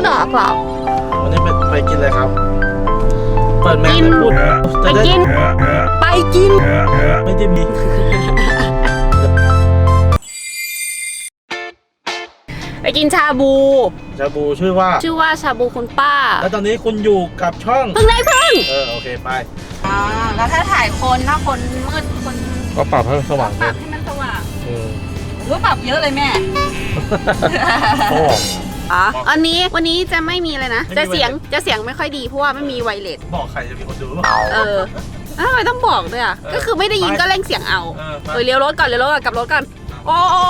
ไม่บอกหรอก วันนี้ไปไปกินอะไรครับ เปิดแมสกิน ให้พูดไปจะได้กิน ไปกิน ไม่ได้มีไปกินชาบู ชาบูชื่อว่า ชื่อว่าชาบูคุณป้า แล้วตอนนี้คุณอยู่กับช่อง เพิ่งได้เพิ่งเออ โอเค ไป อ่าแล้วถ้าถ่ายคนถ้าคนมืดคนก็ปรับให้สว่างปรับให้มันสว่างเออรู้ปรับเยอะเลยแม่โอ้ อ๋ออันนี้วันนี้จะไม่มีเลยนะไม่มีจะเสียงไวเลสจะเสียงไม่ค่อยดีเพราะว่าไม่มีไวเลสบอกใครจะมีคนดูเอออ้าวทำไมต้องบอกด้วยอะเออก็คือไม่ได้ยินไปก็เร่งเสียงเอาเออไป เออเลี้ยวรถก่อนเลี้ยวรถก่อนกลับรถก่อนโอ้โอ้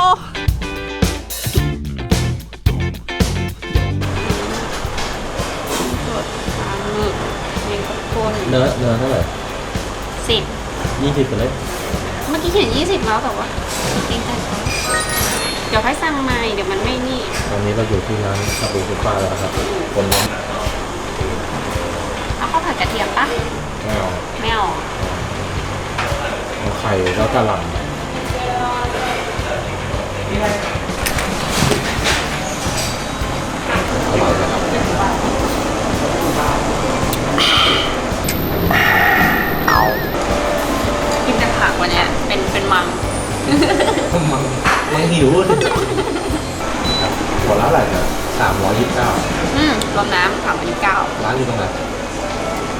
สดปลาหมึกเมงกะพรุนเนื้อเนื้อเท่าไหร่สิบ ยี่สิบไปเลยเมื่อกี้เขียนยี่สิบแล้วแต่ว่าเองใจเขา เดี๋ยวค่อยสั่งใหม่ เดี๋ยวมันไม่นี่ตอนนี้เราอยู่ที่ร้านชาบูคุณป้าแล้วครับคนน้องเอาข้าวผัดกระเทียมปะไม่เอาไม่เอาเอาไข่แล้วกระหล่ำ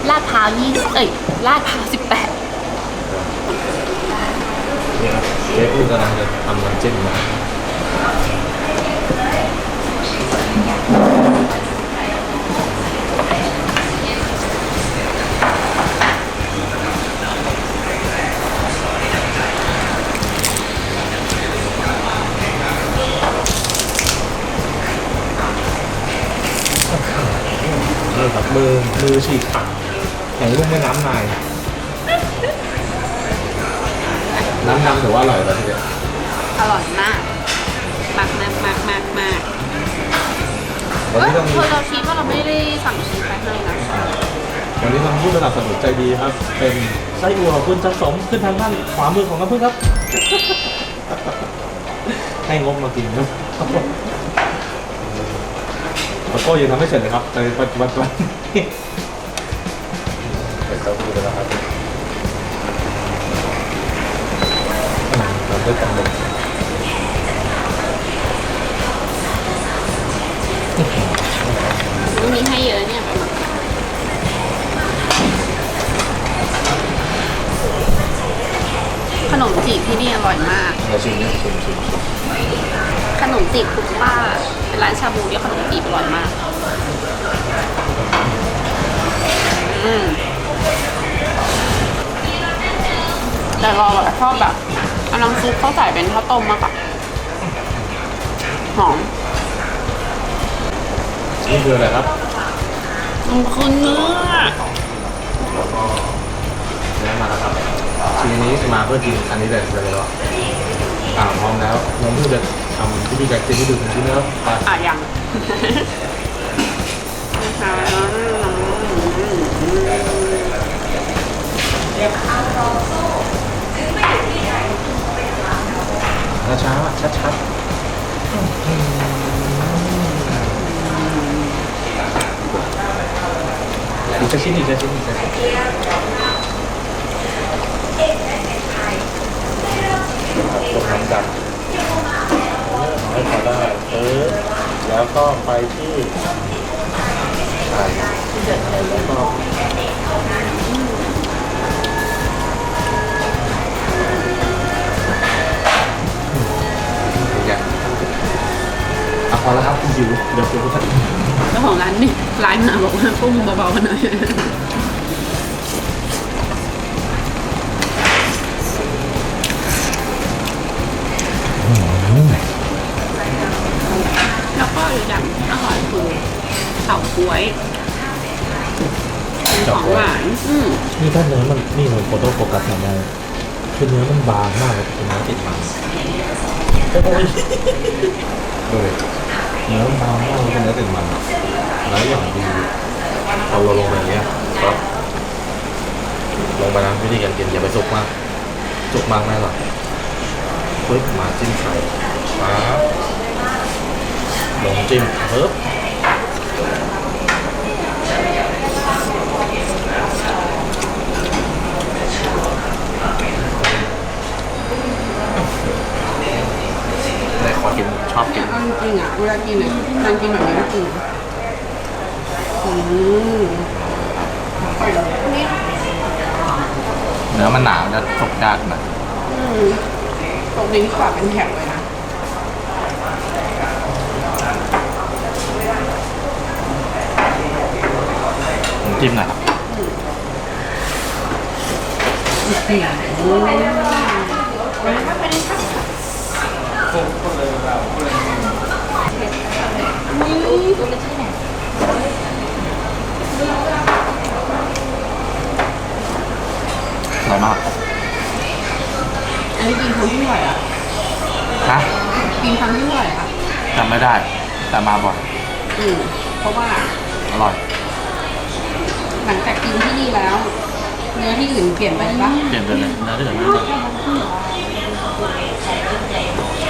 ลาดพร้าวยี่เอ้ยลาดพร้าวสิบแปดเนี่ยเชฟพูดกำลังจะทำน้ำจิ้มนะนี่ครับมือมือฉีกขาด แข็งลูกแม่น้ำนายน้ำดำถือว่าอร่อยแล้วทีเดียวอร่อยมาก มากมากมากมากมากวันเอ้ยนี้ต้องเธอเราชีสว่าเราไม่ได้สั่งชีสไปให้นะวันนี้ทางผู้สนับสนุนใจดีครับ เป็นไส้อั่วคุณจันสมขึ้นทางด้านขวามือของน้ำพึ่งครับ ให้งบมากินครับแล้วก็ยังทำไม่เสร็จเลยครับในปัจจุบันตอนนี้ เป็นเต้าหู้ไปแล้วครับอืมตามด้วยกันหมดมันมีให้เยอะเนี่ยแบบขนมจีบที่นี่อร่อยมาก เราชิมเนี่ยชิมชิมชิมขนมจีบคุณป้าเป็นร้านชาบูที่ขนมจีบอร่อยมาก อืม แต่เราแบบชอบแบบเอาน้ำซุปเขาใส่เป็นข้าวต้มมากอะหอมนี่คืออะไรครับมันคือเนื้อเนื้อมาแล้วครับทีนี้มาเพื่อกินอันนี้เลยเลยว่าอ่าพร้อมแล้วน้องเพิ่งจะทำที่พี่แจ็คกินให้ดูถึงที่เนื้อไปอะยังนะคะ จะชิ้นอีกจะชิ้นอีกจะชิ้นตกน้ำกับให้พอได้เออแล้วก็ไปที่ไข่แล้วก็ พอแล้วครับคุณจิ๋วเดี๋ยวคุณท่านเจ้าของร้านนี่ไลน์มาบอกว่าปุ้งเบาๆหน่อยแล้วก็อีกอย่างอร่อยคือเฉาก๊วยเป็นของหวานอืมนี่ถ้าเนื้อมันนี่เราโฟโต้โฟกัสทำได้คือเนื้อมันบางมากเลยเป็นเนื้อติดมันโอ้ยดูดิ เนื้อมันบางมากเลยเนเนื้อติดมันแล้วอย่างดีพอเราลงไปอย่างเงี้ยก็ลงไปนะวิธีการกินอย่าไปสุกมากสุกมากไม่หร่อยปึ๊บมาจิ้มไข่ป๊าบลงจิ้มปึ๊บ เวลากินเนี่ยการกินแบบนี้ไม่กินอืมนี่เนื้อมันหนามันจะตกยากหน่อยอืมตรงนี้กว่าเป็นแถบเลยนะ ผมจิ้มหน่อยครับอร่ อยมากอันนี้กินครั้งที่เท่าไหร่อะฮะกินครั้งที่เท่าไหร่อะจำไม่ได้ แต่มาบ่อยอืมเพราะว่าอร่อย หลังจากกินที่นี่แล้ว เนื้อที่อื่นเปลี่ยนไปปะเปลี่ยนไปเลยเนื้อที่อื่นไม่อร่อย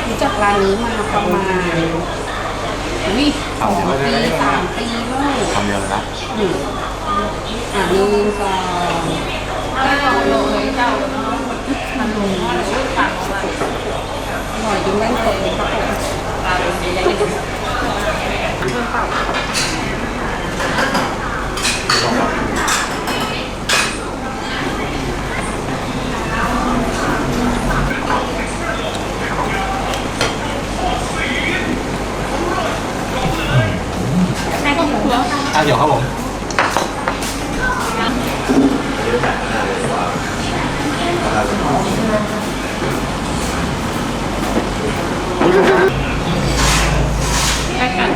รู้จักร้านนี้มาประมาณ วิสองปีสามปีแล้วคำเดียวเลยนะอืมอ่าหนึ่งสองเก้าโลเลยเก้ามันลงอร่อยจนแม่นตกเลยครับผมอ่ ใกล้กัน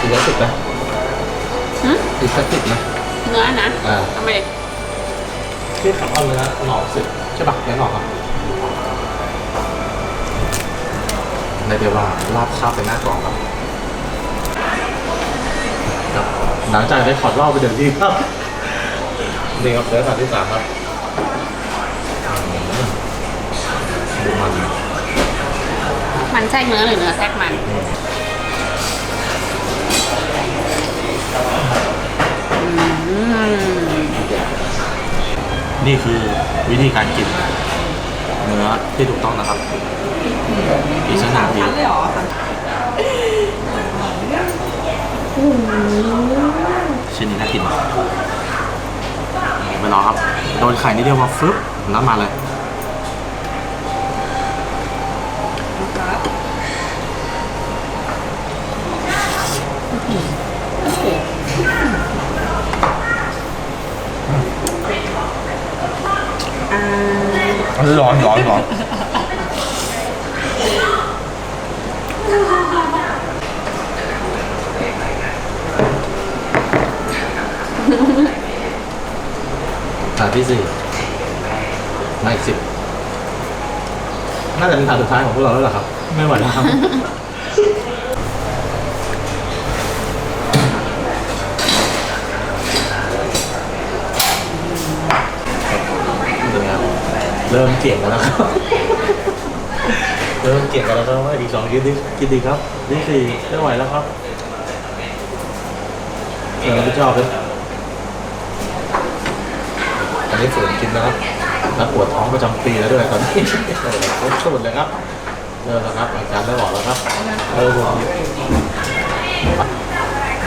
อีกสักสิบนะหืมอีกสักสิบนะเนื้อนะอ่า ทำไม ที่ขับเอาเนื้อหนอกสิ ใช่ปะเนื้อหนอกครับในเดียวว่าลาบข้าวเป็นหน้ากล่องครับครับหลังจากได้ขอดเหล่าไปเดินที่ครับนี่ครับเนื้อสัตว์ที่สามครับมดูมันมันแทรกเนื้อหรือเนื้อแทรกมันอืม นี่คือวิธีการกินเนื้อที่ถูกต้องนะครับอีกสักหนึ่งทีชั้นเลยเหรอชิ้นนี้น่ากินไปรอครับ โดนไข่นิดเดียวมาฟึบน้ำมาเลย อ่า ร้อนร้อนร้อนถาดที่สี่มาอีกสิบน่าจะเป็นถาดสุดท้ายของพวกเราแล้วล่ะครับ ไม่ไหวแล้วครับนี่ครับ เริ่มเกี่ยงกันแล้วครับ เริ่มเกี่ยงกันแล้วครับว่าอีกสองกินดีกินดีครับ นี่สี่ไม่ไหวแล้วครับเออไม่ชอบเลยอันนี้ฝืนกินนะครับแล้วปวดท้องประจำปีแล้วด้วยตอนนี้โอ้โหครบสูตรเลยครับเริ่มแล้วครับอาการเริ่มออกแล้วครับเริ่มออก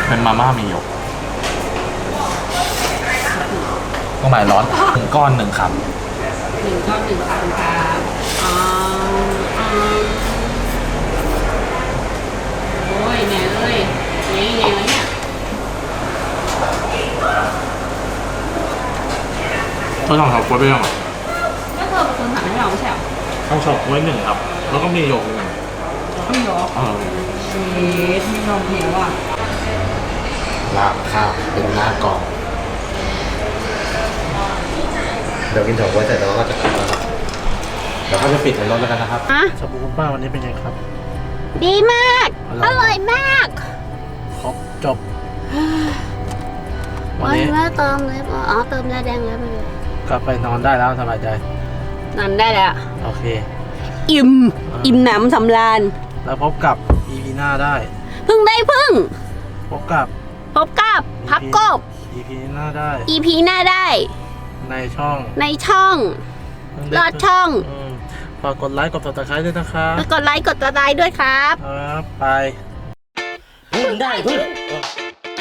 เป็นมาม่ามีหยกก็หมายร้อนหนึ่งก้อนหนึ่งคำ หนึ่งก้อนหนึ่งพันครับอ๋อโอ้ยแหน่เลยนี่ไงวะเนี่ยก็ต้องเอากล้วยไปยังก็เธอเป็นคนสั่งให้เราไม่ใช่เหรอต้องชอบกล้วยหนึ่งครับ แล้วก็มีโยกหนึ่งไม่หรอเออเชฟไม่ลองเพลว่ะลาบข้าวเป็นหน้ากอง เดี๋ยวกินเถอะกล้วยเสร็จแล้วก็จะกลับแล้วครับเดี๋ยวเขาจะปิดในรถแล้วกันนะครับฮะชาบูคุณป้าวันนี้เป็นไงครับ ดีมาก อร่อยอร่อยมากครบจบ วันวันนี้นี้เติมเลยอ๋อเติมแล้วแดงแล้วไปเลยก็ไปนอนได้แล้วสบายใจนั่นได้แล้ว โอเค อิ่ม อิ่มหนำสำราญ แล้วพบกับ EP หน้าได้ พึ่งได้พึ่ง พบกับ พบกับ พับกบ EP หน้าได้ EP หน้าได้ ในช่องในช่องลอดช่องมฝากกดไลค์กดติดตามด้วยนะครับแล้วกดไลค์กดติดตามด้วยครับ ครับไป พึ่งได้พึ่ง